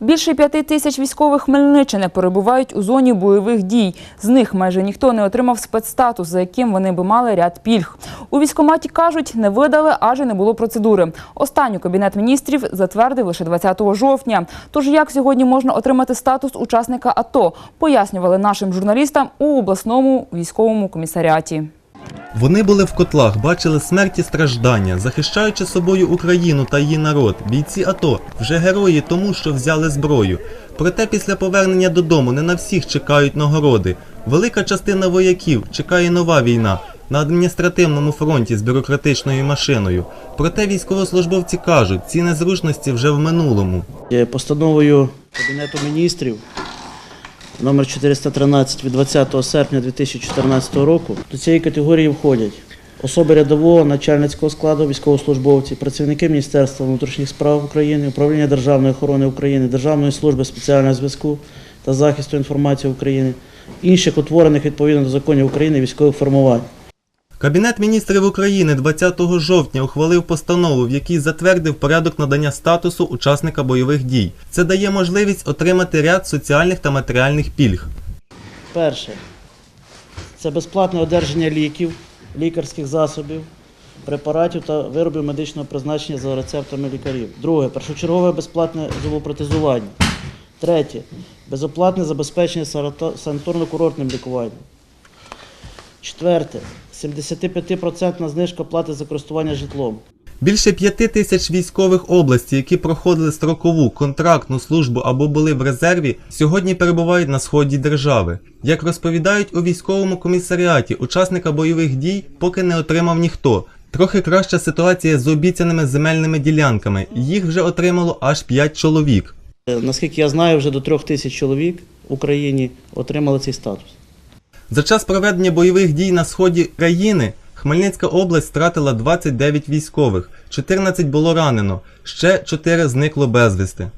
Більше п'яти тисяч військових Хмельниччини перебувають у зоні бойових дій. З них майже ніхто не отримав спецстатус, за яким вони би мали ряд пільг. У військкоматі кажуть, не видали, адже не було процедури. Останню кабінет міністрів затвердив лише 20 жовтня. Тож як сьогодні можна отримати статус учасника АТО, пояснювали нашим журналістам у обласному військовому комісаріаті. Вони були в котлах, бачили смерть і страждання, захищаючи собою Україну та її народ. Бійці АТО вже герої тому, що взяли зброю. Проте після повернення додому не на всіх чекають нагороди. Велика частина вояків чекає нова війна на адміністративному фронті з бюрократичною машиною. Проте військовослужбовці кажуть, ці незручності вже в минулому. Постановою Кабінету міністрів номер 413 від 20 серпня 2014 року до цієї категорії входять особи рядового начальницького складу, військовослужбовці, працівники Міністерства внутрішніх справ України, Управління Державної охорони України, Державної служби спеціального зв'язку та захисту інформації України, інших утворених відповідно до законів України військових формувань. Кабінет міністрів України 20 жовтня ухвалив постанову, в якій затвердив порядок надання статусу учасника бойових дій. Це дає можливість отримати ряд соціальних та матеріальних пільг. Перше це безплатне одержання ліків, лікарських засобів, препаратів та виробів медичного призначення за рецептами лікарів. Друге першочергове безплатне зубопротезування. Третє безоплатне забезпечення санаторно-курортним лікуванням. Четверте 75% знижка плати за користування житлом. Більше п'яти тисяч військових областей, які проходили строкову контрактну службу або були в резерві, сьогодні перебувають на сході держави. Як розповідають у військовому комісаріаті, учасника бойових дій поки не отримав ніхто. Трохи краща ситуація з обіцяними земельними ділянками. Їх вже отримало аж 5 чоловік. Е, Наскільки я знаю, вже до трьох тисяч чоловік в Україні отримали цей статус. За час проведення бойових дій на сході країни Хмельницька область втратила 29 військових, 14 було ранено, ще 4 зникло безвісти.